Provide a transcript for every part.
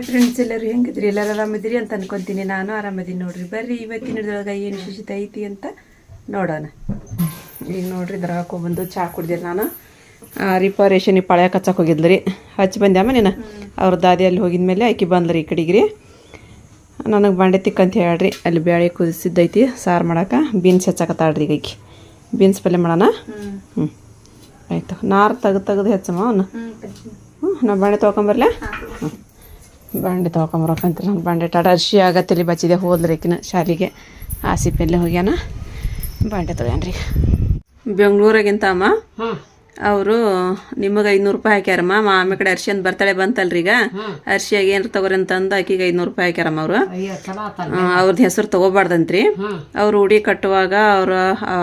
Hi friends ಎಲ್ಲರೂ ಹೆಂಗಿದ್ರಿ? ಎಲ್ಲರೂ ಆರಾಮಿದ್ರಿ ಅಂತ ಅನ್ಕೊಂತೀನಿ. ನಾನು ಆರಾಮದೀನಿ ನೋಡ್ರಿ. ಬರ್ರಿ ಇವತ್ತಿನ ಹಿಡ್ದೊಳಗೆ ಏನು ವಿಶೇಷತೆ ಐತಿ ಅಂತ ನೋಡೋಣ. ಈಗ ನೋಡ್ರಿ ಇದ್ರ ಹಾಕೊಂಡ್ಬಂದು ಚಹಾ ಕುಡ್ದಿರಿ ನಾನು. ರಿಪರೇಷನ್ ಈ ಪಳ್ಯಾಕ ಹಚ್ಚಕ್ಕೆ ಹೋಗಿದ್ಲು ರೀ ಹಚ್ಚಿ ಬಂದ್ಯಾಮ ನೀನು ಅವ್ರ ದಾದಿ ಅಲ್ಲಿ ಹೋಗಿದ್ಮೇಲೆ ಆಕಿ ಬಂದ್ರಿ ಈ ಕಡೆಗೆ ರೀ ನನಗೆ ಬಾಂಡೆ ತಿಕ್ಕಂತ ಹೇಳ್ರಿ. ಅಲ್ಲಿ ಬೇಳೆ ಕುದಿಸಿದ್ದೈತಿ ಸಾರು ಮಾಡೋಕೆ. ಬೀನ್ಸ್ ಹಚ್ಚಕತ್ತಾಳ್ರಿ ಈಗ ಆಕಿ. ಬೀನ್ಸ್ ಪಲ್ಯ ಮಾಡೋಣ? ಹ್ಞೂ ಆಯಿತು. ನಾರು ತೆಗ್ದು ತೆಗ್ದು ಹೆಚ್ಚಮ್ಮ ಅವನು? ಹ್ಞೂ ನಾ ಬಾಂಡೆ ತೊಗೊಂಬರ್ಲಾ? ಬಾಂಡೆ ತೊಗೊಂಬರಕಂತ ನಾನು ಬಾಂಡೆ ಟಾಟ. ಅರ್ಶಿ ಆಗತ್ತಲ್ಲಿ ಬಚ್ಚಿದೆ ಹೋದ್ರಿಕಿನ ಶಾಲೆಗೆ. ಆಸಿಪೆಲ್ಲೇ ಹೋಗ್ಯಾನ. ಬಂಡೆ ತೊಗೊಂಡ್ರಿ ಬೆಂಗಳೂರಾಗಿಂತ ಅಮ್ಮ? ಅವರು ನಿಮಗೆ ಐನೂರು ರೂಪಾಯಿ ಹಾಕ್ಯಾರಮ್ಮ. ಆಮೇಲೆ ಕಡೆ ಅರ್ಶಿ ಅಂತ ಬರ್ತಾಳೆ ಬಂತಲ್ರಿ ಈಗ. ಅರ್ಶಿಯಾಗ ಏನಾರು ತಗೋರಿ ಅಂತಂದು ಆಕಿಗೆ ಐನೂರು ರೂಪಾಯಿ ಹಾಕ್ಯಾರಮ್ಮ ಅವರು. ಅವ್ರದ್ದು ಹೆಸರು ತಗೋಬಾರ್ದಂತ್ರಿ. ಅವ್ರು ಉಡಿ ಕಟ್ಟುವಾಗ ಅವ್ರ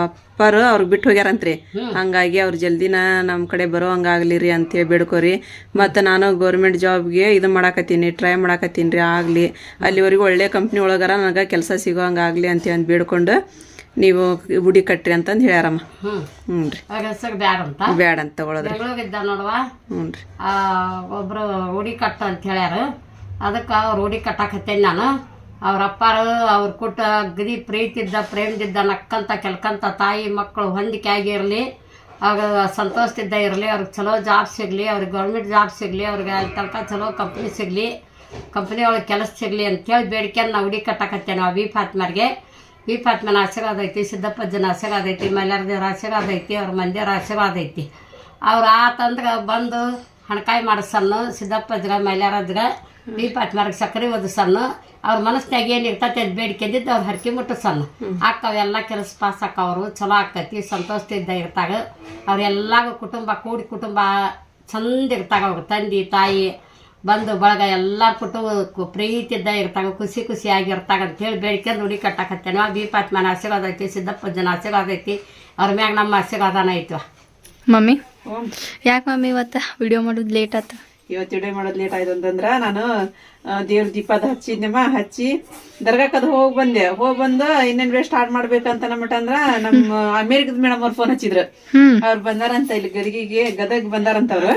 ಅಪ್ಪರು ಅವ್ರಿಗೆ ಬಿಟ್ಟು ಹೋಗ್ಯಾರಂತ್ರಿ. ಹಂಗಾಗಿ ಅವ್ರು ಜಲ್ದಿನ ನಮ್ಮ ಕಡೆ ಬರೋ ಹಂಗಾಗ್ಲಿ ರೀ ಅಂತೇಳಿ ಬೇಡ್ಕೋರಿ. ಮತ್ತು ನಾನು ಗೌರ್ಮೆಂಟ್ ಜಾಬ್ಗೆ ಇದು ಮಾಡಾಕತ್ತೀನಿ ಟ್ರೈ ಮಾಡಾಕತ್ತೀನಿ ರೀ ಆಗಲಿ. ಅಲ್ಲಿವರೆಗೂ ಒಳ್ಳೆ ಕಂಪ್ನಿ ಒಳಗಾರ ನನಗೆ ಕೆಲಸ ಸಿಗೋ ಹಂಗಾಗ್ಲಿ ಅಂತೇಳಿ ಅಂದ್ ಬೇಡ್ಕೊಂಡು ನೀವು ಉಡಿ ಕಟ್ಟ್ರಿ ಅಂತಂದು ಹೇಳ್ಯಾರಮ್ಮ ಹ್ಞೂ ಹ್ಞೂ ರೀ. ಹೆಸರು ಬ್ಯಾಡ ಅಂತ. ಬ್ಯಾಡ ಅಂತ ತಗೊಳೋದ್ರಿ. ನೋಡುವ? ಹ್ಞೂ ರೀ. ಆ, ಒಬ್ರು ಕಟ್ಟ ಅಂತ ಹೇಳ್ಯಾರ. ಅದಕ್ಕೆ ಅವ್ರು ರೂಢಿ ಕಟ್ಟಾಕತ್ತೇನೆ ನಾನು. ಅವ್ರ ಅಪ್ಪಾರು ಅವ್ರ ಕುಟ್ಟ ಗದಿ ಪ್ರೀತಿದ್ದ ಪ್ರೇಮದಿದ್ದ ನಕ್ಕಂತ ಕೆಲ್ಕಂತ ತಾಯಿ ಮಕ್ಕಳು ಹೊಂದಿಕೆ ಆಗಿರಲಿ ಆಗ ಸಂತೋಷದಿಂದ ಇರಲಿ ಅವ್ರಿಗೆ ಚಲೋ ಜಾಬ್ ಸಿಗಲಿ ಅವ್ರಿಗೆ ಗೌರ್ಮೆಂಟ್ ಜಾಬ್ ಸಿಗಲಿ ಅವ್ರಿಗೆ ಅಲ್ಲಿ ತನಕ ಚಲೋ ಕಂಪ್ನಿ ಸಿಗಲಿ ಕಂಪ್ನಿ ಒಳಗೆ ಕೆಲಸ ಸಿಗಲಿ ಅಂತೇಳಿ ಬೇಡಿಕೆ ನಾವು ಉಡಿ ಕಟ್ಟಾಕತ್ತೇವೆ ನಾವು ವಿ ಫಾತ್ಮರ್ಗೆ. ವಿ ಪಾತ್ಮನ ಆಶೀರ್ವಾದ ಐತಿ, ಸಿದ್ದಪ್ಪಜ್ಜನ ಆಶೀರ್ವಾದ ಐತಿ, ಮಲ್ಯಾರ್ದೇವ್ರ ಆಶೀರ್ವಾದ ಐತಿ, ಅವ್ರ ಮಂದಿಯವ್ರ ಆಶೀರ್ವಾದ ಐತಿ. ಅವ್ರು ಆತಂದ್ರೆ ಬಂದು ಹಣಕಾಯಿ ಮಾಡಿಸನ್ನು ಸಿದ್ದಪ್ಪಜ್ಗ ಮೈಲಾರಜ್ಗ ಈ ಫಾತ್ಮರ್ಗೆ ಸಕ್ಕರೆ ಓದಿಸನ್ನು ಅವ್ರ ಮನಸ್ಸಿನಾಗ ಏನು ಇರ್ತೈತೆ ಅದು ಬೇಡಿಕೆದಿದ್ದು ಅವ್ರು ಹರಕೆ ಮುಟ್ಟಿಸನ್ನು ಆಕ್ಕವೆಲ್ಲ ಕೆಲಸ ಪಾಸ್ ಆಕ್ಕವ್ರು, ಚಲೋ ಆಕತಿ ಸಂತೋಷದಿಂದ ಇರ್ತಾಗ, ಅವ್ರೆಲ್ಲಾಗೂ ಕುಟುಂಬ, ಕೂಡಿ ಕುಟುಂಬ, ಚಂದ ಇರ್ತಾಗ ಅವ್ರ ತಂದೆ, ತಾಯಿ ಬಂದು ಬಳಗ ಎಲ್ಲಾ ಕುಟುಂಬ ಪ್ರೀತಿ ಇದ್ದ ಇರ್ತಾಗ ಖುಷಿ ಖುಷಿಯಾಗಿ ಇರ್ತಾಗ ಅಂತೇಳಿ ಬೇಡಿಕೆ ನುಡಿ ಕಟ್ಟಾಕತ್ತೇನೆ. ಬಿ ಪಾತ್ಮನ ಆಶೀರ್ವಾದ ಐತಿ ಸಿದ್ದಪ್ಪಜ್ಜನ ಆಶೀರ್ವಾದ ಐತಿ. ಅವ್ರ ಮ್ಯಾಗ ನಮ್ಮ ಆಶೀರ್ವಾದನ ಐತ್ವ ಮಮ್ಮಿ? ಯಾಕೆ ಮಮ್ಮಿ ಇವತ್ತು ವಿಡಿಯೋ ಮಾಡೋದು ಲೇಟ್ ಆಯ್ತು ಇವತ್ತು ವಿಡಿಯೋ ಮಾಡೋದು ಲೇಟ್ ಆಯ್ತು ಅಂತಂದ್ರೆ ನಾನು ದೇವ್ರ ದೀಪದ ಹಚ್ಚಿದ್ನಮ್ಮ ಹಚ್ಚಿ ದರ್ಗಾಕದ ಹೋಗಿ ಬಂದೆ. ಹೋಗಿ ಬಂದು ಇನ್ನೇನ್ ವೇಸ್ಟ್ ಸ್ಟಾರ್ಟ್ ಮಾಡ್ಬೇಕಂತ ಅಂದ್ರ ನಮ್ಮ ಅಮೇರಿಕದ ಮೇಡಮ್ ಅವ್ರ ಫೋನ್ ಹಚ್ಚಿದ್ರು. ಅವ್ರು ಬಂದಾರಂತ ಇಲ್ಲಿ ಗದಗಿಗೆ ಗದಗ್ ಬಂದಾರಂತ ಅವ್ರು.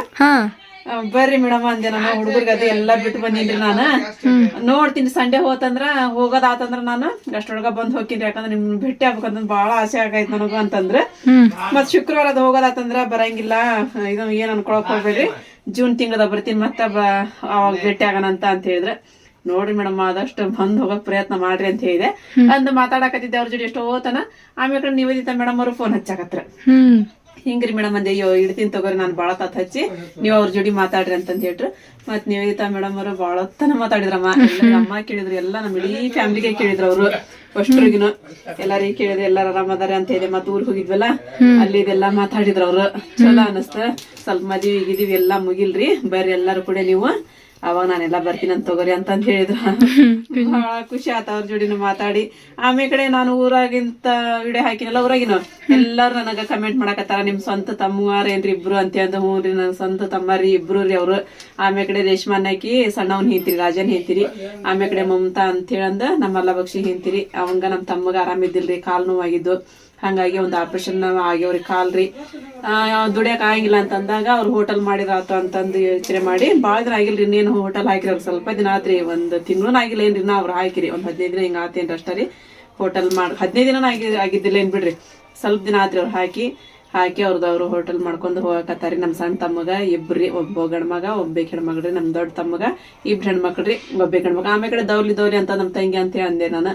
ಬರ್ರಿ ಮೇಡಮ್ ಅಂದೆ ನಾನು ಹುಡುಗರ್ಗ ಅದು ಎಲ್ಲಾ ಬಿಟ್ಟು ಬಂದಿನ್ರಿ ನಾನು. ನೋಡ್ತೀನಿ ಸಂಡೆ ಹೋತಂದ್ರ ಹೋಗೋದಾತಂದ್ರ ನಾನು ಅಷ್ಟೊಳಗ ಬಂದ್ ಹೋಗಿನ್ರಿ ಯಾಕಂದ್ರೆ ನಿಮ್ ಭೇಟಿ ಆಗ್ಬೇಕಂತ ಬಾಳ ಆಸೆ ಆಗೈತ್ ನನಗ ಅಂತಂದ್ರ. ಮತ್ ಶುಕ್ರವಾರ ಅದು ಹೋಗೋದಾತಂದ್ರ ಬರಂಗಿಲ್ಲ ಇದು ಏನ್ ಅನ್ಕೊಳಕ್ ಹೋಗ್ಬೇಡ್ರಿ. ಜೂನ್ ತಿಂಗಳದ ಬರ್ತೀನಿ ಮತ್ತ ಅವಾಗ ಭೇಟಿ ಆಗೋಣ ಅಂತ ಅಂತ ಹೇಳಿದ್ರೆ. ನೋಡ್ರಿ ಮೇಡಮ್ ಆದಷ್ಟು ಬಂದ್ ಹೋಗಕ್ ಪ್ರಯತ್ನ ಮಾಡ್ರಿ ಅಂತ ಹೇಳಿದೆ. ಅಂದ್ ಮಾತಾಡಕತ್ತಿದ್ದೆ ಅವ್ರ ಜೊತೆ ಎಷ್ಟೋ ಹೋತನ ಆಮೇಲೆ ನಿವೇದಿತಾ ಮೇಡಮ್ ಅವರು ಫೋನ್ ಹಚ್ಚಾಕತ್ರ. ಹಿಂಗ್ರಿ ಮೇಡಮ್ ಅಂದೆ, ಅಯ್ಯೋ, ಇಡ್ತೀನಿ ತಗೋರಿ, ನಾನು ಬಾಳ ತಾತ ಹಚ್ಚಿ. ನೀವು ಅವ್ರ ಜೋಡಿ ಮಾತಾಡ್ರಿ ಅಂತ ಹೇಳ್ರು. ಮತ್ ನಿವೇದಿತಾ ಮೇಡಮ್ ಅವರು ಭಾಳ ಹೊತ್ತನ ಮಾತಾಡಿದ್ರಮ್ಮ. ಅಮ್ಮ ಕೇಳಿದ್ರು, ಎಲ್ಲ ನಮ್ಮ ಇಡೀ ಫ್ಯಾಮಿಲಿಗೆ ಕೇಳಿದ್ರು ಅವರು. ಅಷ್ಟ್ರಿಗಿನು ಎಲ್ಲಾರಿಗೆ ಕೇಳಿದ್ರೆ ಎಲ್ಲಾರ ಆರಾಮದಾರೆ ಅಂತ ಹೇಳಿ ಮತ್ ಊರಿಗೆ ಹೋಗಿದ್ವಲ್ಲ, ಅಲ್ಲಿ ಇದೆಲ್ಲ ಮಾತಾಡಿದ್ರು ಅವ್ರು. ಚಲೋ ಅನಸ್ತ. ಸ್ವಲ್ಪ ಮದ್ವಿ, ಗಿದಿವಿ ಎಲ್ಲಾ ಮುಗಿಲ್ರಿ. ಬರ್ರಿ ಎಲ್ಲಾರು ಕೂಡ ನೀವು. ಅವಾಗ ನಾನೆಲ್ಲ ಬರ್ತೀನಿ ಅಂತ ತಗೋರಿ ಅಂತ ಹೇಳಿದ್ರು. ಬಹಳ ಖುಷಿ ಆತ ಅವ್ರ ಜೋಡಿನ ಮಾತಾಡಿ. ಆಮೇಲೆ ಕಡೆ ನಾನು ಊರಾಗಿಂತ ವಿಡಿಯೋ ಹಾಕಿನಲ್ಲ ಊರಾಗಿನ ಎಲ್ಲಾರು ನನಗ ಕಮೆಂಟ್ ಮಾಡಕತ್ತಾರ ನಿಮ್ ಸ್ವಂತ ತಮ್ಮವಾರೇನ್ರಿ ಇಬ್ರು? ಅಂತ ಅಂದ ಹ್ಞೂ ರೀ ನನ್ನ ಸ್ವಂತ ತಮ್ಮರಿ ಇಬ್ರು ರೀ ಅವ್ರು. ಆಮೇಲೆ ಕಡೆ ರೇಷ್ಮನ್ ಹಾಕಿ ಸಣ್ಣವನ್ ಹಿಂತಿರಿ ರಾಜನ್ ಹಿಂತಿರಿ ಆಮೇಲೆ ಕಡೆ ಮಮತಾ ಅಂತ ಹೇಳಂದ ನಮ್ಮಲ್ಲ ಬಕ್ಷಿ ಹಿಂತಿರಿ ಅವಂಗ ನಮ್ ತಮ್ಮಗ ಆರಾಮಿದ್ದಿಲ್ರಿ ಕಾಲ್ ನೋವಾಗಿದ್ದು. ಹಂಗಾಗಿ ಒಂದು ಆಪ್ರೇಷನ್ ಆಪರೇಷನ್ ಕಾಲ್ ರೀ ದುಡಿಯಕ್ಕೆ ಆಗಿಲ್ಲ ಅಂತಂದಾಗ ಅವ್ರು ಹೋಟೆಲ್ ಮಾಡಿದಾತು ಅಂತಂದು ಯೋಚನೆ ಮಾಡಿ ಭಾಳ ದಿನ ಆಗಿಲ್ರಿ ಇನ್ನೇನು ಹೋಟೆಲ್ ಹಾಕಿರಿ ಅವ್ರು ಸ್ವಲ್ಪ ದಿನ ಆತ್ರಿ, ಒಂದು ತಿಂಗಳು ಆಗಿಲ್ಲ ಏನ್ರಿ ನಾ ಅವ್ರು ಹಾಕಿರಿ, ಒಂದು ಹದಿನೈದು ದಿನ ಹಿಂಗೆ ಆತೇನ್ರಿ ಅಷ್ಟೇ ರೀ. ಹೋಟೆಲ್ ಮಾಡಿ, ಹದಿನೈದು ದಿನ ಆಗಿ, ಆಗಿದ್ದಿಲ್ಲ ಏನು ಬಿಡ್ರಿ. ಸ್ವಲ್ಪ ದಿನ ಆತ್ರಿ ಅವ್ರು ಹಾಕಿ ಹಾಕಿ ಅವ್ರದ್ದು ಅವರು ಹೋಟೆಲ್ ಮಾಡ್ಕೊಂಡು ಹೋಗಕತ್ತಾರಿ. ನಮ್ಮ ಸಣ್ಣ ತಮ್ಮಗ, ಇಬ್ರಿ, ಒಬ್ಬ ಗಂಡ್ಮಗ ಒಬ್ಬ ಹೆಣ್ಮಗ್ರಿ ನಮ್ಮ ದೊಡ್ಡ ತಮ್ಮಗ, ಇಬ್ರು ಹೆಣ್ಮಕ್ಳ್ರಿ ಒಬ್ಬ ಹೆಣ್ಮಗ ಆಮೇಲೆ ಕಡೆ ದೌಲಿ ದೌಲಿ ಅಂತ ನಮ್ಮ ತಂಗಿ ಅಂತೇಳಿ ಅಂದೆ ನಾನು.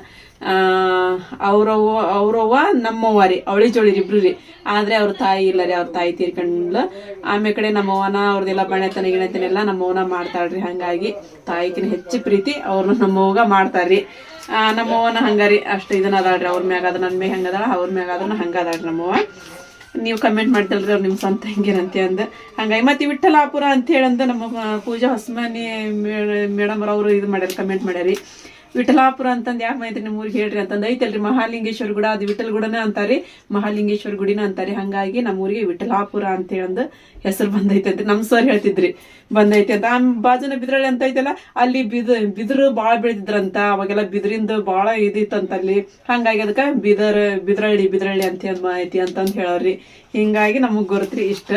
ಅವ್ರವ್ವ ಅವ್ರವ್ವ ನಮ್ಮವ್ವ ರೀ ಅವಳಿ ಜೋಳಿ ಇಬ್ರು ರೀ ಆದ್ರೆ ಅವ್ರ ತಾಯಿ ಇಲ್ಲ ರೀ, ಅವ್ರ ತಾಯಿ ತೀರ್ಕೊಂಡ್ಲು. ಆಮೇಲೆ ಕಡೆ ನಮ್ಮವ್ವನ ಅವ್ರದ್ದೆಲ್ಲ ಬಣೆತನ ಗಿಣತನೆಲ್ಲ ನಮ್ಮವ್ವನ ಮಾಡ್ತಾಳ್ರಿ. ಹಂಗಾಗಿ ತಾಯಿಕಿನ ಹೆಚ್ಚು ಪ್ರೀತಿ ಅವ್ರನ್ನ ನಮ್ಮವ್ವಗ ಮಾಡ್ತಾರ್ರಿ. ನಮ್ಮವ್ವನ ಹಂಗಾರಿ ಅಷ್ಟು ಇದನ್ನ ಅದಾಳ್ರಿ. ಅವ್ರ ಮ್ಯಾಗ ಅದ ನನ್ನ ಮ್ಯಾಗ ಹಂಗದಾಳ ಅವ್ರ ಮ್ಯಾಗ ಅದನ್ನ ಹಂಗದಾಳ್ರಿ ನಮ್ಮವ್ವ. ನೀವು ಕಮೆಂಟ್ ಮಾಡ್ತಲ್ರಿ ಅವ್ರು ನಿಮ್ಮ ಸ್ವಂತ ಹೆಂಗಿರಂತೆ ಅಂದ. ಹಂಗಾಗಿ ಮತ್ತೆ ವಿಠಲಾಪುರ ಅಂತ ಹೇಳಂದ ನಮ್ಮ ಪೂಜಾ ಹೊಸಮನಿ ಮೇಡಮ್ ಅವರು ಇದು ಮಾಡ್ಯಾರ ಕಮೆಂಟ್ ಮಾಡ್ಯಾರಿ. ವಿಠಲಾಪುರ ಅಂತಂದ್ ಯಾಕೆ ಮೈತ್ರಿ ನಿಮ್ಮ ಊರಿಗೆ ಹೇಳ್ರಿ ಅಂತಂದ್, ಐತಲ್ರಿ ಮಹಾಲಿಂಗೇಶ್ವರ ಗುಡ, ಅದು ವಿಠಲ್ ಗುಡನ ಅಂತಾರೆ, ಮಹಾಲಿಂಗೇಶ್ವರ ಗುಡಿನ ಅಂತಾರೆ. ಹಂಗಾಗಿ ನಮ್ಮ ಊರಿಗೆ ವಿಠಲಾಪುರ ಅಂತ ಹೇಳಂದು ಹೆಸರು ಬಂದೈತೆ ಅಂತ ನಮ್ಮ ಸರ್ ಹೇಳ್ತಿದ್ರಿ. ಬಂದೈತೆ ಅಂತ. ಆ ಬಾಜನ ಬಿದ್ರಳ್ಳಿ ಅಂತ ಐತಲ್ಲ, ಅಲ್ಲಿ ಬಿದ, ಬಿದಿರು ಭಾಳ ಬೆಳೆದಿದ್ರಂತ, ಅವಾಗೆಲ್ಲ ಬಿದ್ರಿಂದ ಬಾಳ ಇದಿತ್ತಂತ ಅಲ್ಲಿ. ಹಂಗಾಗಿ ಅದಕ್ಕೆ ಬಿದರ್, ಬಿದ್ರಳ್ಳಿ ಬಿದ್ರಳ್ಳಿ ಅಂತ ಮಾಹಿತಿ ಅಂತಂದ್ ಹೇಳೋರಿ ಹಿಂಗಾಗಿ ನಮಗ್ ಗೊರತ್ರಿ ಇಷ್ಟ.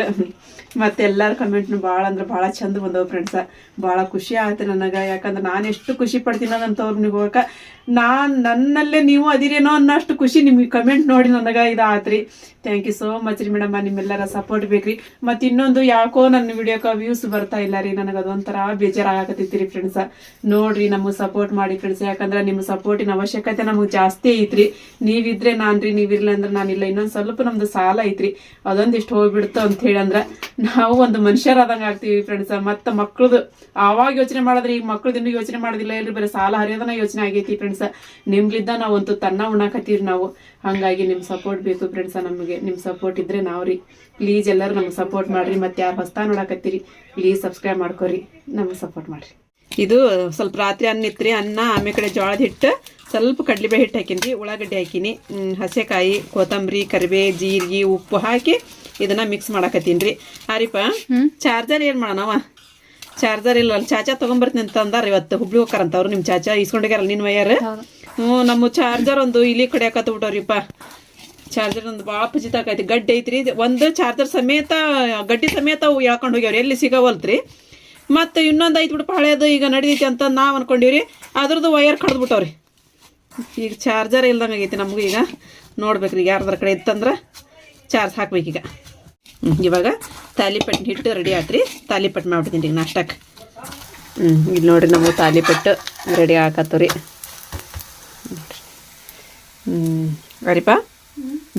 ಮತ್ತೆ ಎಲ್ಲಾರ ಕಮೆಂಟ್ನು ಭಾಳ ಅಂದ್ರೆ ಭಾಳ ಚಂದ ಬಂದವು ಫ್ರೆಂಡ್ಸ ಭಾಳ ಖುಷಿ ಆಯ್ತು ನನಗೆ. ಯಾಕಂದ್ರೆ ನಾನು ಎಷ್ಟು ಖುಷಿ ಪಡ್ತೀನಿ ಅನ್ನೋಂಥವ್ರು ನೀವು ನಾನು ನನ್ನಲ್ಲೇ ನೀವು ಅದಿರೇನೋ ಅನ್ನೋಷ್ಟು ಖುಷಿ ನಿಮ್ಗೆ ಕಮೆಂಟ್ ನೋಡಿ ನನಗೆ ಇದಾತ್ರಿ. ಥ್ಯಾಂಕ್ ಯು ಸೋ ಮಚ್ ರೀ ಮೇಡಮ್ ನಿಮ್ಮೆಲ್ಲರ ಸಪೋರ್ಟ್ ಬೇಕ್ರಿ. ಮತ್ತು ಇನ್ನೊಂದು ಯಾಕೋ ನನ್ನ ವಿಡಿಯೋಕ ವ್ಯೂಸ್ ಬರ್ತಾ ಇಲ್ಲ ರೀ, ನನಗೆ ಅದೊಂಥರ ಬೇಜಾರಾಗತ್ತೈತಿ ರೀ ಫ್ರೆಂಡ್ಸ್ ನೋಡ್ರಿ ನಮಗೆ ಸಪೋರ್ಟ್ ಮಾಡಿ ಫ್ರೆಂಡ್ಸ್ ಯಾಕಂದ್ರೆ ನಿಮ್ಮ ಸಪೋರ್ಟಿನ ಅವಶ್ಯಕತೆ ನಮಗೆ ಜಾಸ್ತಿ ಐತ್ರಿ. ನೀವಿದ್ರೆ ನಾನು ರೀ ನೀವಿರ್ಲಿಲ್ಲ ಅಂದ್ರೆ ನಾನಿಲ್ಲ. ಇನ್ನೊಂದು ಸ್ವಲ್ಪ ನಮ್ದು ಸಾಲ ಐತ್ರಿ. ಅದೊಂದಿಷ್ಟು ಹೋಗ್ಬಿಡ್ತು ಅಂತ ಹೇಳಿ ಅಂದ್ರೆ ನಾವು ಒಂದು ಮನುಷ್ಯರಾದಂಗೆ ಆಗ್ತೀವಿ ಫ್ರೆಂಡ್ಸ್ ಮತ್ತೆ ಮಕ್ಳದು ಆವಾಗ ಯೋಚನೆ ಮಾಡಿದ್ರೆ, ಈಗ ಮಕ್ಳದ್ದು ಇನ್ನೂ ಯೋಚನೆ ಮಾಡೋದಿಲ್ಲ. ಇಲ್ರಿ ಬರೀ ಸಾಲ ಹರಿಯೋದನ್ನ ಯೋಚನೆ ಆಗೈತಿ ಫ್ರೆಂಡ್ಸ್ ನಿಮ್ಲಿದ್ದ ನಾವಂತೂ ತನ್ನ ಉಣ್ಣಾಕತ್ತೀವಿ ನಾವು. ಹಾಗಾಗಿ ನಿಮ್ಮ ಸಪೋರ್ಟ್ ಬೇಕು ಫ್ರೆಂಡ್ಸ ನಮಗೆ. ನಿಮ್ಮ ಸಪೋರ್ಟ್ ಇದ್ರೆ ನಾವು ರೀ ಪ್ಲೀಸ್ ಎಲ್ಲರೂ ನಮ್ಗೆ ಸಪೋರ್ಟ್ ಮಾಡ್ರಿ. ಮತ್ತೆ ಯಾರು ಹೊಸ್ತಾ ನೋಡಕತ್ತೀರಿ ಪ್ಲೀಸ್ ಸಬ್ಸ್ಕ್ರೈಬ್ ಮಾಡ್ಕೊರಿ. ನಮ್ಗೆ ಸಪೋರ್ಟ್ ಮಾಡ್ರಿ. ಇದು ಸ್ವಲ್ಪ ರಾತ್ರಿ ಅನ್ನ ಇತ್ರಿ. ಅನ್ನ ಆಮೇಲೆ ಕಡೆ ಜೋಳದ ಹಿಟ್ಟು ಸ್ವಲ್ಪ ಕಡ್ಲಿಬೇ ಹಿಟ್ಟು ಹಾಕಿನ್ರಿ ಉಳ್ಳಾಗಡ್ಡಿ ಹಾಕಿನಿ ಹಸೆಕಾಯಿ ಕೊತ್ತಂಬರಿ ಕರಿಬೇ ಜೀರಿಗೆ ಉಪ್ಪು ಹಾಕಿ ಇದನ್ನ ಮಿಕ್ಸ್ ಮಾಡಾಕತ್ತೀನಿ ರೀ ಆರಿಪ ಚಾರ್ಜರ್ ಏನು ಮಾಡೋಣವ ಚಾರ್ಜರ್ ಇಲ್ಲ ಅಲ್ಲಿ ಚಾಚಾ ತೊಗೊಂಬರ್ತೀನಿ ಅಂತ ಅಂದಾರ ಇವತ್ತು ಹುಬ್ಳಿ ಹೋಗ್ತಾರಂತ ಅವ್ರು ನಿಮ್ಮ ಚಾಚಾ ಇಸ್ಕೊಂಡೋಗ್ಯಾರಲ್ಲ ನಿನ್ನ ವಯರ್? ಹ್ಞೂ ನಮ್ಮ ಚಾರ್ಜರ್ ಒಂದು ಇಲ್ಲಿ ಕಡೆ ಹಾಕತ್ಬಿಟ್ಟವ್ರಿಪ್ಪ ಚಾರ್ಜರ್ ಒಂದು ಭಾಳ ಪಜಿತ ಆಕೈತಿ ಗಡ್ಡೆ ಐತ್ರಿ ಒಂದು ಚಾರ್ಜರ್ ಸಮೇತ ಗಡ್ಡಿ ಸಮೇತ ಅವು ಯಾಕೊಂಡು ಹೋಗ್ಯಾವ್ರಿ. ಎಲ್ಲಿ ಸಿಗವಲ್ತ್ರಿ? ಮತ್ತು ಇನ್ನೊಂದು ಐತೆ ಬಿಡಪ್ಪ ಹಳೇದು ಈಗ ನಡೀತಿ ಅಂತ ನಾವು ಅನ್ಕೊಂಡಿವ್ರಿ. ಅದ್ರದ್ದು ವಯರ್ ಕಡ್ದ್ಬಿಟ್ಟವ್ರಿ ಈಗ ಚಾರ್ಜರ್ ಇಲ್ದಂಗೆ ಆಗೈತಿ ನಮಗೂ ಈಗ ನೋಡ್ಬೇಕ್ರಿ ಈಗ ಯಾರ್ದಾರ ಕಡೆ ಇತ್ತಂದ್ರೆ ಚಾರ್ಜ್ ಹಾಕ್ಬೇಕೀಗ. ಇವಾಗ ತಾಲಿಪಟ್ಟು ಹಿಟ್ಟು ರೆಡಿ ಆತ್ರಿ. ತಾಲಿಪಟ್ಟು ಮಾಡ್ಬಿಡ್ತೀನಿ ರೀ, ನಾಷ್ಟಕ್ಕೆ. ಹ್ಞೂ ಇಲ್ಲಿ ನೋಡಿರಿ ನಮಗೆ ತಾಲಿಪಟ್ಟು ರೆಡಿ ಹಾಕತ್ತವ್ರಿ ಹ್ಞೂ ಅರಿಪ?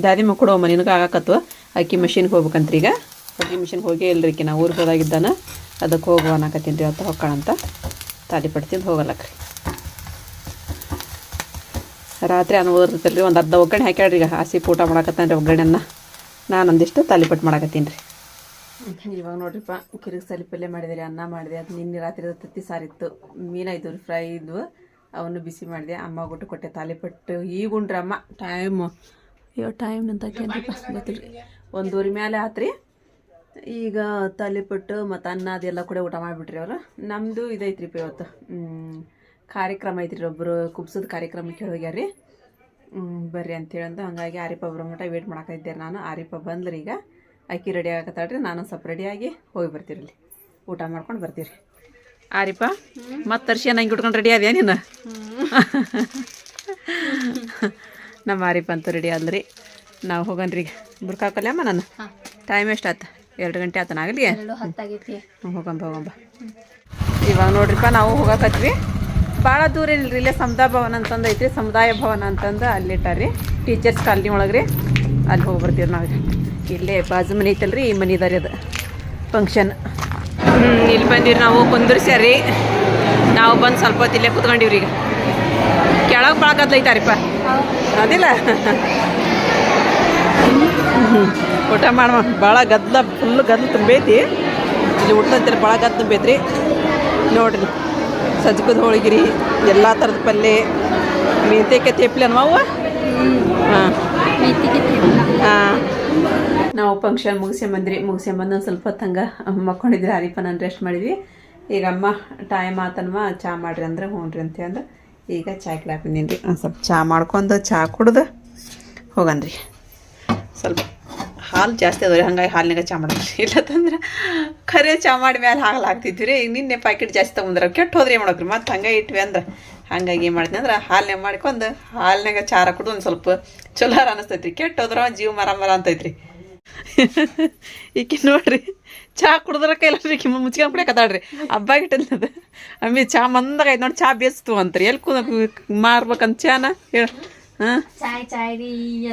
ದಾದಿ ಮಕ್ಕಳು ಅಮ್ಮ, ನಿನಗೆ ಆಗಾಕತ್ವ? ಅಕ್ಕಿ ಮಷಿನ್ಗೆ ಹೋಗ್ಬೇಕಂತ್ರಿ ಈಗ. ಅಕ್ಕಿ ಮಿಷಿನ್ಗೆ ಹೋಗೇ ಇಲ್ರಿ ನಾ ಊರಿಗೆ ಹೋದಾಗಿದ್ದಾನ. ಅದಕ್ಕೆ ಹೋಗುವ ಅನ್ನಕತ್ತೀನಿ ರೀ, ಅವತ್ತು ಹೊಕ್ಕಳಂತ ತಾಲಿಪಟ್ಟು ತಿಂದು ಹೋಗಲ್ಲಕ್ರಿ ರಾತ್ರಿ ಅನ್ನ ಓದಿರ್ತಲ್ರಿ ಒಂದು ಅರ್ಧ ಒಗ್ಗರಣೆ ಹಾಕ್ಯಾಡ್ರಿ ಈಗ ಹಸಿ ಊಟ ಮಾಡಕತ್ತಾನ ರೀ ಒಗ್ಗರಣೆನ ನಾನು ಒಂದಿಷ್ಟು ತಾಲಿಪಟ್ಟು ಮಾಡಕತ್ತೀನಿ ರೀ. ಇವಾಗ ನೋಡ್ರಿಪ್ಪ, ಕಿರಿಗೆ ಮಾಡಿದೆ ಅನ್ನ ಮಾಡಿದೆ ಅದು ನಿನ್ನೆ ರಾತ್ರಿ ತತ್ತಿ ಸಾರಿತ್ತು ಮೀನಾಯ್ತು ರೀ ಫ್ರೈ ಇದ್ವು. ಅವನ್ನು ಬಿಸಿ ಮಾಡಿದೆ, ಅಮ್ಮ ಊಟ ಕೊಟ್ಟೆ, ತಾಲಿಪಟ್ಟು. ಈಗ ಉಂಡ್ರಿ ಅಮ್ಮ ಟೈಮು ಅಯ್ಯೋ ಟೈಮ್ ನಿಂತಕ್ಕೆ ಗೊತ್ತಿಲ್ಲ ಒಂದೂರಿ ಮೇಲೆ ಆತ್ರಿ. ಈಗ ತಾಲಿಪಟ್ಟು ಮತ್ತು ಅನ್ನ ಅದೆಲ್ಲ ಕೂಡ ಊಟ ಮಾಡಿಬಿಟ್ರಿ ಅವರು. ನಮ್ಮದು ಇದೈತ್ರಿ ಪ ಇವತ್ತು ಕಾರ್ಯಕ್ರಮ ಐತ್ರಿ ಒಬ್ಬರು ಕುಬ್ಸದ ಕಾರ್ಯಕ್ರಮಕ್ಕೆ ಹೋಗ್ಯಾರ್ರಿ. ಬರ್ರಿ ಅಂತೇಳಿ ಅಂತ ಹಂಗಾಗಿ ಆರಿಪ ಬರೋ ಮಟ್ಟ ವೇಟ್ ಮಾಡಾಕಿದ್ದೆ ನಾನು. ಆರಿಪ ಬಂದ್ರಿ ಈಗ. ಅಕ್ಕಿ ರೆಡಿ ಆಗತ್ತಾಳ್ರಿ ನಾನು ಸ್ವಲ್ಪ ರೆಡಿಯಾಗಿ ಹೋಗಿ ಬರ್ತೀರಲ್ಲಿ ಊಟ ಮಾಡ್ಕೊಂಡು ಬರ್ತೀರಿ. ಆರಿಪ ಮತ್ತೆ ತರ್ಸಿ ನಂಗೆ ಉಟ್ಕೊಂಡು ರೆಡಿ ಆದ್ಯಾ ನೀನು? ನಮ್ಮ ಆರಿಪ ಅಂತೂ ರೆಡಿ ಆದ್ರಿ ನಾವು ಹೋಗನ್ರಿ ಈಗ. ಬುರ್ಕಾಕಲ್ಯಮ್ಮ ನಾನು? ಟೈಮ್ ಎಷ್ಟಾತ ಎರಡು ಗಂಟೆ ಆತನಾಗಲಿ ಆಗಲಿ? ಹೋಗಂಬ ಹೋಗಂಬ. ಇವಾಗ ನೋಡ್ರಿಪ್ಪ ನಾವು ಹೋಗಕತ್ವಿ. ಭಾಳ ದೂರ ಏನಿಲ್ರಿ? ಇಲ್ಲೇ ಸಮುದಾಯ ಭವನ ಅಂತಂದು ಐತ್ರಿ. ಸಮುದಾಯ ಭವನ ಅಂತಂದು ಅಲ್ಲಿಟ್ಟಾರಿ ಟೀಚರ್ಸ್ ಕಾಲನಿ ಒಳಗೆ ರೀ ಅಲ್ಲಿ ಹೋಗಿ ಬರ್ತೀವಿ ನಾವು ಇಲ್ಲೇ ಬಾಜು ಮನೆ ಐತಲ್ರಿ ಈ ಮನೆ ಇದಾರೆ ಅದು ಫಂಕ್ಷನ್ ಇಲ್ಲಿ ಬಂದಿರಿ ನಾವು. ಕುಂದಿರ್ಸ್ಯಾರಿ ನಾವು ಬಂದು ಸ್ವಲ್ಪ ಹೊತ್ತು ಇಲ್ಲೇ ಕುತ್ಕೊಂಡಿವ್ರಿ ಈಗ. ಕೆಳಗೆ ಭಾಳ ಗದ್ಲೈತಾರಿಪ್ಪ ಅದಿಲ್ಲ. ಊಟ ಮಾಡುವ. ಭಾಳ ಗದ್ದಲ ಫುಲ್ ಗದ್ದಲ ತುಂಬೈತಿ. ಇಲ್ಲಿ ಊಟದಂತೀರಿ ಭಾಳ ಗದ್ದಲ ತುಂಬೈತ್ರಿ. ನೋಡ್ರಿ. ಸಜ್ಕದ ಹೋಳಿಗಿರಿ ಎಲ್ಲ ಥರದ ಪಲ್ಯ ಮೆಂತ್ಯಕ್ಕೆ ತೇಪ್ಲಿ ಅನ್ವವು ಹಾಂ. ಹಾಂ. ನಾವು ಫಂಕ್ಷನ್ ಮುಗಿಸ್ಕೊಂಬಂದ್ರಿ ಮುಗಿಸ್ಕೊಂಬಂದು ಒಂದು ಸ್ವಲ್ಪ ಹೊತ್ತು ಹಂಗೆ ಮಕ್ಕೊಂಡಿದ್ರಿ ಹರಿಪ ನಾನು ರೆಸ್ಟ್ ಮಾಡಿದ್ವಿ. ಈಗ ಅಮ್ಮ ಟೈಮ್ ಆತನ್ವ ಚಾ ಮಾಡಿರಿ ಅಂದ್ರೆ ಹ್ಞೂ ರೀ ಅಂತ ಅಂದ್ರೆ ಈಗ ಚಾಯ್ ಬಂದೀನಿ ರೀ. ಒಂದು ಸ್ವಲ್ಪ ಚಾ ಮಾಡ್ಕೊಂಡು ಚಾ ಕುಡ್ದು ಹೋಗನ್ರಿ ಸ್ವಲ್ಪ ಹಾಲು ಜಾಸ್ತಿ ಅದಾವೆ ರೀ ಹಂಗಾಗಿ ಹಾಲಿನಾಗ ಚಾ ಮಾಡೋದು ಇಲ್ಲತ್ತಂದ್ರೆ ಖರೆ ಚಾ ಮಾಡಿ ಮೇಲೆ ಹಾಲು ಹಾಕ್ತಿದ್ವಿ ರೀ ನಿನ್ನೆ ಪ್ಯಾಕೆಟ್ ಜಾಸ್ತಿ ತೊಗೊಂಡ್ರೆ ಕೆಟ್ಟು ಹೋದ್ರೆ ಏನು ಮಾಡೋಕ್ರಿ ಮತ್ತೆ ಹಂಗೆ ಇಟ್ವಿ ಅಂದ್ರೆ ಹಂಗಾಗಿ ಏನು ಮಾಡ್ತೀನಿ ಅಂದ್ರೆ ಹಾಲಿನಾಗ ಮಾಡ್ಕೊಂಡು ಹಾಲಿನಾಗ ಚಾರ ಕುಡ್ದು ಒಂದು ಸ್ವಲ್ಪ ಚಲೋ ಅನಿಸ್ತೈತ್ರಿ. ಕೆಟ್ಟು ಒಂದು ಜೀವ ಮರ ಮರ ಅಂತೈತ್ರಿ. ಈಕೆ ನೋಡ್ರಿ, ಚಾ ಕುಡಿದ್ರ ಕೈಲಾರಿ ಕಿಮ್ಮ ಮುಚ್ಕೊಂಡ್ ಕೂಡ ಕತಾಡ್ರಿ ಹಬ್ಬ ಅಮ್ಮಿ ಚಾ ಮಂದಾಗ ನೋಡಿ, ಚಾ ಬೇಸ್ತು ಅಂತ್ರಿ. ಎಲ್ಲಿ ಕುದ ಮಾರ್ಬೇಕಂತ ಚಾನ? ಹೇಳ. ಚಾಯ್ ಚಾಯ್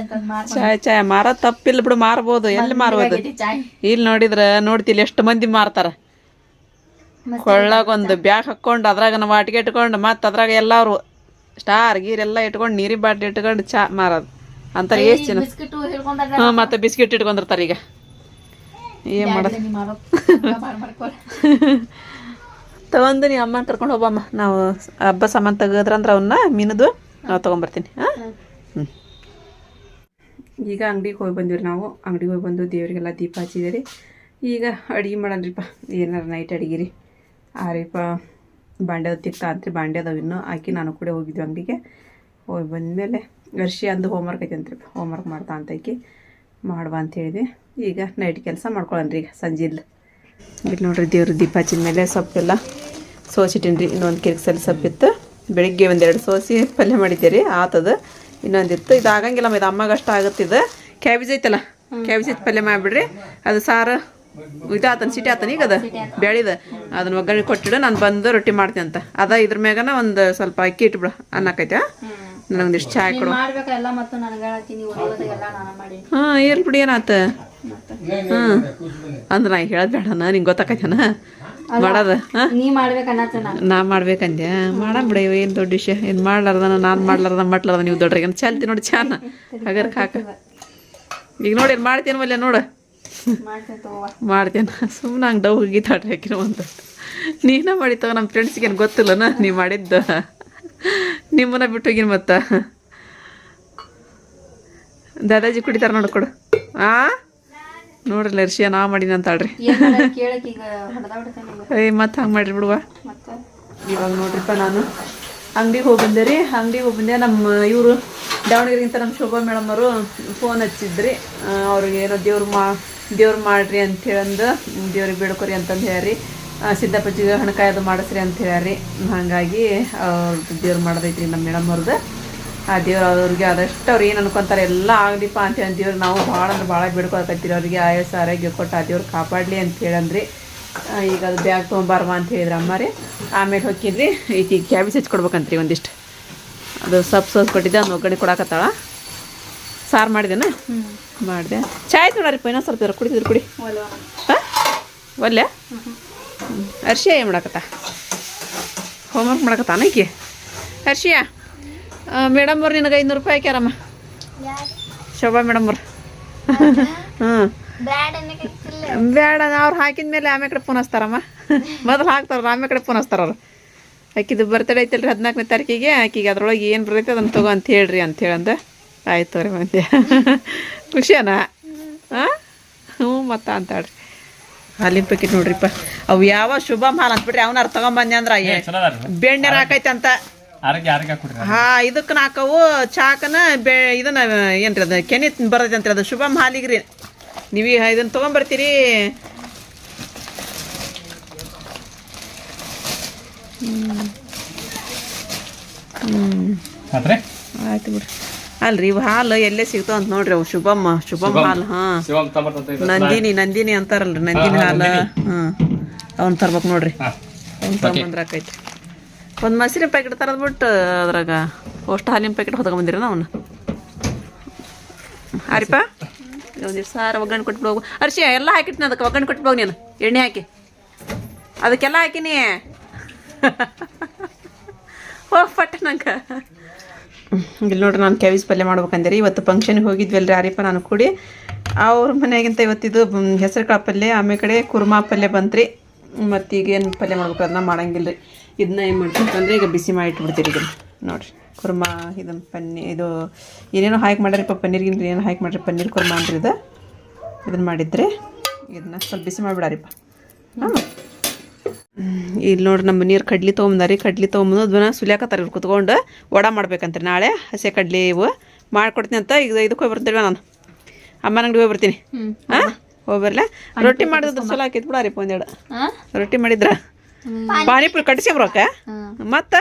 ಅಂತ ಮಾರ್ ಚಾಯ್ ಚಾಯ್. ಮಾರ ತಪ್ಪಿಲ್ಲ ಬಿಡು ಮಾರ್ಬೋದು. ಎಲ್ಲಿ ಮಾರ್ಬೋದು? ಇಲ್ಲಿ ನೋಡಿದ್ರ ನೋಡ್ತಿಲ್ಲ ಎಷ್ಟು ಮಂದಿ ಮಾರ್ತಾರ. ಕೊಳ್ಳಾಗ ಒಂದು ಬ್ಯಾಗ್ ಹಾಕೊಂಡು ಅದ್ರಾಗ ನಾವು ವಾಟಿಗೆ ಇಟ್ಕೊಂಡು ಮತ್ತೆ ಅದ್ರಾಗ ಎಲ್ಲಾರು ಸ್ಟಾರ್ ಗೀರ್ ಎಲ್ಲ ಇಟ್ಕೊಂಡು ನೀರಿ ಬಾಟ್ಲಿ ಇಟ್ಕೊಂಡು ಚಾ ಮಾರೋದು. ಅಂತಾರೆ ಎಷ್ಟು ಜನ. ಹ್ಞೂ ಮತ್ತೆ ಬಿಸ್ಕಿಟ್ ಇಟ್ಕೊಂಡಿರ್ತಾರೆ ಈಗ. ಏನು ಮಾಡೋದು? ಮಾಡೋ ತಗೊಂಡು ನೀ ಅಮ್ಮ ಕರ್ಕೊಂಡು ಹೋಗಮ್ಮ. ನಾವು ಹಬ್ಬ ಸಾಮಾನು ತೆಗದ್ರಂದ್ರ ಅವನ್ನ ಮೀನದು. ನಾವು ತೊಗೊಂಬರ್ತೀನಿ ಹಾಂ ಹ್ಞೂ ಈಗ ಅಂಗಡಿಗೆ ಹೋಗಿ ಬಂದಿವ್ರಿ ನಾವು. ಅಂಗಡಿಗೆ ಹೋಗಿ ಬಂದು ದೇವರಿಗೆಲ್ಲ ದೀಪ ಹಚ್ಚಿದ್ದೀರಿ ಈಗ ಅಡುಗೆ ಮಾಡನ್ರಿಪ್ಪ. ಏನಾರ ನೈಟ್ ಅಡುಗೆ ರೀ ಆರಿಪ ಬಾಂಡೆ ತಿಕ್ಕ ಅಂತ್ರಿ ಬಾಂಡೆ ಅದಾವ ಇನ್ನೂ. ಹಾಕಿ ನಾನು ಕೂಡ ಹೋಗಿದ್ವಿ ಅಂಗಡಿಗೆ. ಹೋಗಿ ಬಂದಮೇಲೆ ವರ್ಷಿ ಅಂದು ಹೋಮ್ವರ್ಕ್ ಐತೆ ಅಂತ್ರಿ ಹೋಮ್ವರ್ಕ್ ಮಾಡ್ತಾ ಅಂತ ಆಕಿ ಮಾಡುವ ಅಂತ ಹೇಳಿದೆ. ಈಗ ನೈಟ್ ಕೆಲಸ ಮಾಡ್ಕೊಳ್ಳೋಣ್ರಿ ಈಗ ಸಂಜೆಲ್ ಇಲ್ಲಿ ನೋಡ್ರಿ ದೇವ್ರ ದೀಪ ಹಚ್ಚಿದ ಮೇಲೆ ಸೊಪ್ಪೆಲ್ಲ ಸೋಸಿಟ್ಟಿನಿ ರೀ ಇನ್ನೊಂದು ಕಿರಿಕ್ಸಲ್ಲಿ ಸೊಪ್ಪಿತ್ತು. ಬೆಳಿಗ್ಗೆ ಒಂದೆರಡು ಸೋಸಿ ಪಲ್ಯ ಮಾಡಿದ್ದೆ ರೀ ಆತದ. ಇನ್ನೊಂದಿತ್ತು. ಇದು ಆಗಂಗಿಲ್ಲ ಇದು ಅಮ್ಮಗೆ ಅಷ್ಟು ಇದು. ಕ್ಯಾಬೇಜ್ ಐತಲ್ಲ? ಕ್ಯಾಬೇಜ್ ಐತೆ ಪಲ್ಯ ಮಾಡಿಬಿಡ್ರಿ. ಅದು ಸಾರು ಇದಾತನ ಸಿಟಿ ಆತನ ಈಗ ಅದ ಬೆಳಿದ ಅದನ್ನ ಒಗ್ಗರಣೆ ಕೊಟ್ಟಿಡು ನಾನು ಬಂದು ರೊಟ್ಟಿ ಮಾಡ್ತೀನಿ ಅಂತ. ಅದ ಇದ್ರ ಮ್ಯಾಗನ ಒಂದು ಸ್ವಲ್ಪ ಅಕ್ಕಿ ಇಟ್ಬಿಡು ಅನ್ನಕೈತೆ ನನಗೊಂದಿಷ್ಟು ಚಾಯ್ ಕೊಡು. ಹಾಂ ಇರ್ಲಿ ಬಿಡಿ ಏನಾತ. ಹಾಂ ಅಂದ್ರೆ ನಾ ಹೇಳ್ಬೇಡಣ ನಿಂಗೆ ಗೊತ್ತಾಕೈತನ? ಮಾಡೋದ? ನೀ ನಾ. ಮಾಡ್ಬೇಕಂದ್ಯ? ಮಾಡಮ್ ಬಿಡ ಏನು ದೊಡ್ಡ ವಿಷಯ? ಏನು ಮಾಡ್ಲಾರ್ದ ನಾನು ಮಾಡ್ಲಾರ್ದ ಮಟ್ಲಾರ್ದ ನೀವು ದೊಡ್ಡ್ರಿಗೆ ಚಲ್ತಿ ನೋಡಿ ಚಾನ. ಹಗರ್ ಕಾಕ. ಈಗ ನೋಡಿ ಏನು ಮಾಡ್ತೇನೆ ಮಲ್ಯ ನೋಡು. ಮಾಡ್ತೀನಿ ಸುಮ್ಮನೆ ಹಂಗೆ ಡವ್ ಗೀತಾಟ ಹಾಕಿರೋ ಅಂತ. ನೀನ ಮಾಡಿ ತಗೋ ನಮ್ಮ ಏನ್ ಗೊತ್ತಿಲ್ಲನ? ನೀ ಮಾಡಿದ್ದು? ನಿಮ್ಮನ್ನ ಬಿಟ್ಟು ಹೋಗಿನ ಮತ್ತ? ದಾದಾಜಿ ಕುಡಿತಾರ ನೋಡ್ಕೊಡು ಆ? ನೋಡ್ರಿ ಲರ್ಶಿಯ ನಾ ಮಾಡೀನಿ ಅಂತಾಳ್ರಿ ಏಯ್ ಮತ್ತೆ ಹಂಗೆ ಮಾಡ್ರಿ ಬಿಡುವ. ಇವಾಗ ನೋಡ್ರಿಪ್ಪ ನಾನು. ಅಂಗಡಿಗೆ ಹೋಗಿ ಬಂದೆ ರೀ ಅಂಗಡಿಗೆ ಹೋಗಿ ಬಂದೆ. ನಮ್ಮ ಇವರು ದಾವಣಗೆರೆಗಿಂತ ನಮ್ಮ ಶೋಭಾ ಮೇಡಮ್ ಅವರು ಫೋನ್ ಹಚ್ಚಿದ್ರಿ. ಅವ್ರಿಗೆ ಏನೋ ದೇವ್ರು ಮಾ ದೇವ್ರು ಮಾಡ್ರಿ ಅಂತ ಹೇಳಂದು ದೇವ್ರಿಗೆ ಬೇಡ್ಕೊರಿ ಅಂತಂದು ಹೇಳ್ರಿ. ಸಿದ್ದಪ್ಪಜ್ಜಿಗೆ ಹಣಕಾಯದು ಮಾಡಿಸ್ರಿ ಅಂತ ಹೇಳ್ರಿ. ಹಾಗಾಗಿ ಅವ್ರದ್ದು ದೇವ್ರು ಮಾಡೋದೈತ್ರಿ ನಮ್ಮ ಮೇಡಮ್ ಅವ್ರದ್ದು ಆ ದೇವ್ರು ಅವ್ರಿಗೆ ಅದಷ್ಟು ಅವ್ರು ಏನು ಅನ್ಕೊಂತಾರೆ ಎಲ್ಲ ಆಗಲಿಪ್ಪ ಅಂತ ದೇವ್ರು ನಾವು ಭಾಳ ಅಂದ್ರೆ ಭಾಳ ಬೇಡ್ಕೊಳಕತ್ತೀರಿ ಅವ್ರಿಗೆ ಆಯಸ್ಸು ಆರೋಗ್ಯ ಕೊಟ್ಟು ಆ ದೇವ್ರು ಕಾಪಾಡಲಿ ಅಂತ ಹೇಳಂದ್ರಿ. ಈಗ ಅದು ಬ್ಯಾಗ್ ತೊಗೊಂಬಾರಮ್ಮ ಅಂತ ಹೇಳಿದ್ರೆ ಅಮ್ಮ ರೀ ಆಮೇಲೆ ಹೋಗಿದ್ರಿ ಈಗ ಕ್ಯಾಬೇಜ್ ಹಚ್ಕೊಡ್ಬೇಕಂತ್ರಿ ಒಂದಿಷ್ಟು. ಅದು ಸೊಪ್ಪು ಸೋಸ್ ಕೊಟ್ಟಿದ್ದೆ ಅದನ್ನ ಒಗ್ಗರಣೆ ಕೊಡಕತ್ತಾಳ. ಸಾರು ಮಾಡಿದೆನ? ಮಾಡಿದೆ. ಚಾಯ್ ನೋಡ್ರಿ ಪೈನ ಇನ್ನೊಂದು ಸ್ವಲ್ಪ ಇದ್ರ ಕುಡಿತಿದ್ರು ಕುಡಿ. ಹಾಂ? ಒಲ್ಲೆ ಅರ್ಶಿಯ ಏನು ಮಾಡಾಕತ್ತ? ಹೋಮ್ವರ್ಕ್ ಮಾಡಕತ್ತಾನ ಈಕೆ? ಹರ್ಷಿಯ? ಮೇಡಮ್ ಅವ್ರು ನಿನಗೆ ಐನೂರು ರೂಪಾಯಿ ಹಾಕ್ಯಾರಮ್ಮ? ಶೋಭಾ ಮೇಡಮ್ ಅವ್ರು. ಹ್ಞೂ ಬೇಡ ಅವ್ರು ಹಾಕಿದ ಮೇಲೆ ಆಮೇಲೆ ಕಡೆ ಫೋನ್ ಹಚ್ತಾರಮ್ಮ. ಮೊದಲು ಹಾಕ್ತಾರ ಆಮೇಲೆ ಕಡೆ ಫೋನ್ ಹಚ್ತಾರ ಅವ್ರು. ಆಕಿದು ಬರ್ತಡೇ ಐತಲ್ರಿ ಹದಿನಾಲ್ಕನೇ ತಾರೀಕಿಗೆ ಆಕಿಗೆ ಅದ್ರೊಳಗೆ ಏನು ಬರ್ತೈತೆ ಅದನ್ನು ತಗೋ ಅಂತ ಹೇಳ್ರಿ ಅಂತ ಹೇಳಂದ. ಆಯ್ತು ರೀ ಮಂದಿ ಖುಷಿಯನ? ಹಾಂ ಹ್ಞೂ ಮತ್ತ ಅಂತಾಳ್ರಿ ಹಾಲಿನ ಪ್ಯಾಕೆಟ್ ನೋಡ್ರಿಪ್ಪ. ಅವು ಯಾವ ಶುಭ ಹಾಲು ಅಂತ್ಬಿಟ್ರಿ ಅವನಾರು ತಗೊಂಬಂದೆ ಅಂದ್ರೆ ಬೆಣ್ಣೆ ಹಾಕೈತೆ ಅಂತ ಹಾ ಇದಕ್ಕೆ ನಾಕವು ಚಾಕನ ಬೆ ಇದನ್ನ ಏನ್ರಿ ಅದು ಕೆನಿ ಬರ್ತೈತೆ ಅಂತ ಅದು ಶುಭಮ್ ಹಾಲಿಗ್ರಿ. ರೀ ನೀವು ಇದನ್ನ ತೊಗೊಂಬರ್ತೀರಿ. ಆಯ್ತು ಬಿಡ್ರಿ. ಅಲ್ರಿ ಇವು ಹಾಲು ಎಲ್ಲೇ ಸಿಗ್ತಾವ ಅಂತ ನೋಡ್ರಿ ಅವು ಶುಭಮ್ಮ ಶುಭಮ್ ಹಾಲು ಹಾ. ನಂದಿನಿ ನಂದಿನಿ ಅಂತಾರಲ್ರಿ ನಂದಿನಿ ಹಾಲು. ಹ್ಮ್. ಅವ್ನ ತರ್ಬೇಕು ನೋಡ್ರಿ. ಹಾ. ಅವ್ನ ತಗೊಂಬಂದ್ರ ಆಕೈತಿ ಒಂದು ಮೊಸರಿನ ಪ್ಯಾಕೆಟ್ ತರದ್ ಬಿಟ್ಟು ಅದ್ರಾಗ ಅಷ್ಟು ಹಾಲಿನ ಪ್ಯಾಕೆಟ್ ಹೊತ್ಕೊಂಬಂದಿರ ಅವನ್ನ ಹರಿಪ ಒಂದು ಸಾರು ಒಗ್ಗರಣೆ ಕೊಟ್ಬಿಡು ಹೋಗು. ಅರ್ಶಿ, ಎಲ್ಲ ಹಾಕಿಟ್ನಿ ಅದಕ್ಕೆ, ಒಗ್ಗರಣೆ ಕೊಟ್ಬಿಡು ನೀನು. ಎಣ್ಣೆ ಹಾಕಿ. ಅದಕ್ಕೆಲ್ಲ ಹಾಕಿನಿ ಹೋಗ್ಬಟ್ಟೆ ಪಟ್ಟ ನಂಗೆ. ಇಲ್ಲಿ ನೋಡ್ರಿ, ನಾನು ಕೆವಿಸ್ ಪಲ್ಯ ಮಾಡ್ಬೇಕಂದ್ರೆ. ಇವತ್ತು ಫಂಕ್ಷನ್ಗೆ ಹೋಗಿದ್ವಲ್ರಿ ಆರಿಪ ನಾನು ಕೂಡಿ. ಅವ್ರ ಮನೆಯಾಗಿಂತ ಇವತ್ತಿದು ಹೆಸರು ಕಾಳು ಪಲ್ಯ, ಆಮೇಲೆ ಕಡೆ ಕುರ್ಮಾ ಪಲ್ಯ ಬಂತ್ರಿ. ಮತ್ತು ಈಗ ಏನು ಪಲ್ಯ ಮಾಡ್ಬೇಕು ಅದನ್ನ ಮಾಡಂಗಿಲ್ಲ ರೀ ಇದನ್ನ ಏನು ಮಾಡ್ಬೇಕಂದ್ರೆ ಈಗ ಬಿಸಿ ಮಾಡಿ ಇಟ್ಬಿಡ್ತೀರಿ ಇದನ್ನು. ನೋಡಿರಿ ಕುರ್ಮಾ ಇದನ್ನು ಪನ್ನೀರ್ ಇದು ಏನೇನೋ ಹಾಕಿ ಮಾಡ್ಯಾರಪ್ಪ ಪನ್ನೀರ್ಗಿನ ಏನೋ ಹಾಕಿ ಮಾಡ್ರಿ ಪನ್ನೀರ್ ಕುರ್ಮಾ ಅಂದ್ರಿ ಇದು. ಇದನ್ನ ಮಾಡಿದರೆ ಇದನ್ನ ಸ್ವಲ್ಪ ಬಿಸಿ ಮಾಡಿಬಿಡಾರಿಪ್ಪ. ಹಾಂ ಇಲ್ಲಿ ನೋಡ್ರಿ ನಮ್ಮ ನೀರು ಕಡ್ಲಿ ತೊಗೊಂಬಂದಾರಿ ಕಡ್ಲಿ ತೊಗೊಂಬಂದು ಅದನ್ನ ಸುಲಿಯಾಕತ್ತಾರ ಇವ್ರು ಕುತ್ಕೊಂಡು. ವಡ ಮಾಡ್ಬೇಕಂತ್ರಿ ನಾಳೆ ಹಸಿ ಕಡ್ಲಿ ಇವು. ಮಾಡ್ಕೊಡ್ತೀನಿ ಅಂತ ಈಗ ಇದಕ್ಕೆ ಹೋಗಿ ಬರ್ತೀವಿ ನಾನು. ಅಮ್ಮನ ಅಂಗಡಿ ಹೋಗಿ ಬರ್ತೀನಿ. ಹಾಂ? ಹೋಗಿ ಬರಲ? ರೊಟ್ಟಿ ಮಾಡಿದ್ರೆ ಚಲೋ ಬಿಡಾರಿ ಒಂದೆರಡು. ರೊಟ್ಟಿ ಮಾಡಿದ್ರ? ಪಾನಿಪುರಿ ಕಟ್ಟಿಸಿ ಬರೋಕ? ಮತ್ತೆ?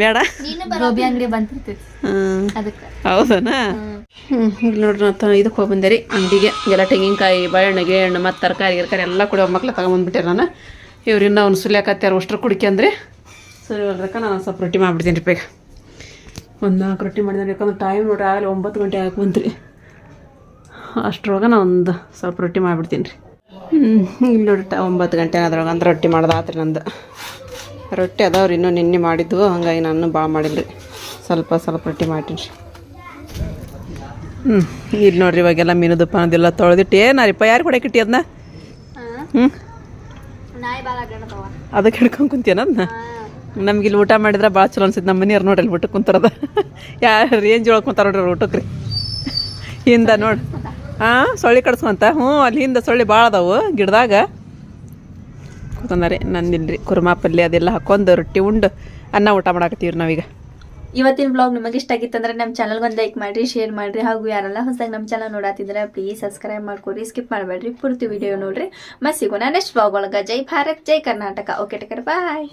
ಬೇಡ. ಗೋಬಿ ಅಂಗಡಿ ಹೌದನ? ಹ್ಞೂ ಇಲ್ಲಿ ನೋಡ್ರಿ ನಾ ಇದಕ್ಕೆ ಹೋಗಿ ಬಂದೆ ರೀ ಅಂಗಡಿಗೆ. ಎಲ್ಲ ತೆಂಗಿನಕಾಯಿ ಬಾಳೆಹಣ್ಣು ಗಿಣ್ಣು ಮತ್ತು ತರಕಾರಿ ಗಿರ್ಕಾರಿ ಎಲ್ಲ ಕೂಡ ಮಕ್ಳು ತಗೊಂಬಂದ್ಬಿಟ್ಟೆ ನಾನು. ಇವ್ರಿಂದ ಅವ್ನು ಸುಲಿಯಾಕತ್ತಾರ ಅಷ್ಟ್ರು ಕುಡಿಕೆ ಸರಿ ಅಲ್ರಕ್ಕ ನಾನು ಸ್ವಲ್ಪ ರೊಟ್ಟಿ ಮಾಡಿಬಿಡ್ತೀನಿ ರೀ ಬೇಗ. ಒಂದು ನಾಲ್ಕು ರೊಟ್ಟಿ ಮಾಡಿದ್ರೆ ಯಾಕಂದ್ರೆ ಟೈಮ್ ನೋಡ್ರಿ ಆಗಲೇ ಒಂಬತ್ತು ಗಂಟೆ ಆಗಿ ಬಂತ್ರಿ. ನಾ ನಾನು ಒಂದು ಸ್ವಲ್ಪ ರೊಟ್ಟಿ ಮಾಡಿಬಿಡ್ತೀನಿ ರೀ. ಇಲ್ಲಿ ನೋಡಿ ಒಂಬತ್ತು ಗಂಟೆ ಅದ್ರೊಳಗೆ ಅಂದ್ರೆ ರೊಟ್ಟಿ ಮಾಡ್ದಾತ್ರಿ ನಂದು. ರೊಟ್ಟಿ ಅದಾವ್ರಿ, ಇನ್ನೂ ನಿನ್ನೆ ಮಾಡಿದ್ವು, ಹಂಗಾಗಿ ನಾನು ಭಾಳ ಮಾಡಿಲ್ರಿ. ಸ್ವಲ್ಪ ಸ್ವಲ್ಪ ರೊಟ್ಟಿ ಮಾಡ್ತೀನಿ ಹ್ಞೂ ಇಲ್ಲಿ ನೋಡ್ರಿ ಇವಾಗೆಲ್ಲ ಮೀನದು ಪಾನದೆಲ್ಲ ತೊಳೆದಿಟ್ಟು ಏನಾರಿಪ್ಪ ಯಾರು ಕೊಡಕ್ಕೆ ಇಟ್ಟಿ ಅದನ್ನ ಹ್ಞೂ ಅದಕ್ಕೆ ಹಿಡ್ಕೊಂಡು ಕುಂತೀನ ಅದನ್ನ ನಮ್ಗೆ ಇಲ್ಲಿ ಊಟ ಮಾಡಿದ್ರೆ ಭಾಳ ಚಲೋ ಅನ್ಸಿದ್ದು ನಮ್ಮ ಮನೆಯವ್ರು ನೋಡ್ರಿ ಊಟಕ್ಕೆ ಕುಂತಾರದ ಯಾರು ರೇಂಜ್ ಒಳಗೆ ಕುಂತಾರ ನೋಡ್ರಿ ಊಟಕ್ಕೆ ರೀ ಹಿಂದ ನೋಡಿ. ಹಾಂ, ಸೊಳ್ಳೆ ಕಡ್ಸ್ಕೊಂತ? ಹ್ಞೂ ಅಲ್ಲಿ ಹಿಂದೆ ಸೊಳ್ಳೆ ಭಾಳ ಅದಾವು ಗಿಡದಾಗ. ಕೂತಂದಾರಿ ನಂದಿಲ್ರಿ ಕುರ್ಮಾ ಪಲ್ಯ ಅದೆಲ್ಲ ಹಾಕೊಂಡು ರೊಟ್ಟಿ ಉಂಡು ಅನ್ನ ಊಟ ಮಾಡಾಕತ್ತೀವ್ರಿ ನಾವೀಗ. ಇವತ್ತಿನ ಬ್ಲಾಗ್ ನಿಮಗೆ ಇಷ್ಟ ಆಗಿತ್ತಂದ್ರೆ ನಮ್ಮ ಚಾನಲ್ಗೆ ಒಂದು ಲೈಕ್ ಮಾಡಿರಿ ಶೇರ್ ಮಾಡಿರಿ, ಹಾಗೂ ಯಾರೆಲ್ಲ ಹೊಸದಾಗಿ ನಮ್ಮ ಚಾನಲ್ ನೋಡತ್ತಿದ್ರೆ ಪ್ಲೀಸ್ ಸಬ್ಸ್ಕ್ರೈಬ್ ಮಾಡ್ಕೊರಿ ಸ್ಕಿಪ್ ಮಾಡಬೇಡ್ರಿ. ಪೂರ್ತಿ ವಿಡಿಯೋ ನೋಡ್ರಿ. ಮತ್ತೆ ಸಿಗೋಣ ನೆಕ್ಸ್ಟ್ ಬ್ಲಾಗ್ ಒಳಗೆ. Jai Bharat, Jai Karnataka. Okay take care bye